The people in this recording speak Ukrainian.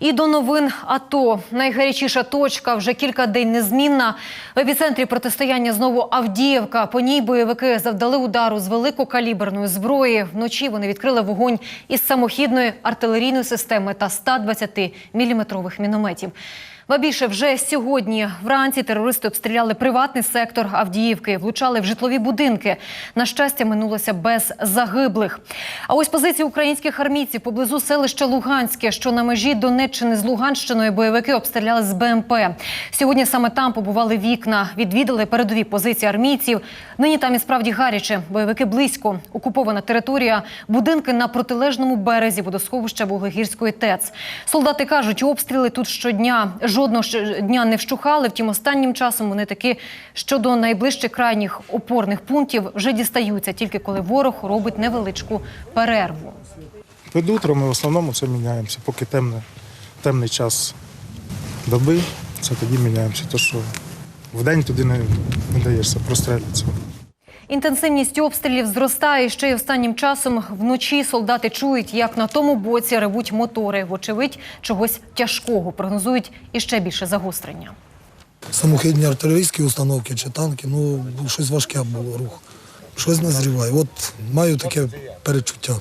І до новин АТО. Найгарячіша точка вже кілька день незмінна. В епіцентрі протистояння знову Авдіївка. По ній бойовики завдали удару з великокаліберної зброї. Вночі вони відкрили вогонь із самохідної артилерійної системи та 120-мм мінометів. Ба більше вже сьогодні вранці терористи обстріляли приватний сектор Авдіївки, влучали в житлові будинки. На щастя, минулося без загиблих. А ось позиції українських армійців поблизу селища Луганське, що на межі Донеччини з Луганщиною бойовики обстріляли з БМП. Сьогодні саме там побували вікна, відвідали передові позиції армійців. Нині там і справді гаряче. Бойовики близько. Окупована територія, будинки на протилежному березі водосховища Богогірської ТЕЦ. Солдати кажуть, обстріли тут щодня. Жодного дня не вщухали. Втім, останнім часом вони таки щодо найближчих крайніх опорних пунктів вже дістаються, тільки коли ворог робить невеличку перерву. Під утро ми в основному це міняємося, поки темне, темний час доби, це тоді міняємося. То що вдень туди не, не даєшся, прострелюється. Інтенсивність обстрілів зростає. Ще й останнім часом вночі солдати чують, як на тому боці ревуть мотори. Вочевидь, чогось тяжкого прогнозують і ще більше загострення. самохідні артилерійські установки чи танки, ну щось важке було рух. Щось назріває. От маю таке перечуття.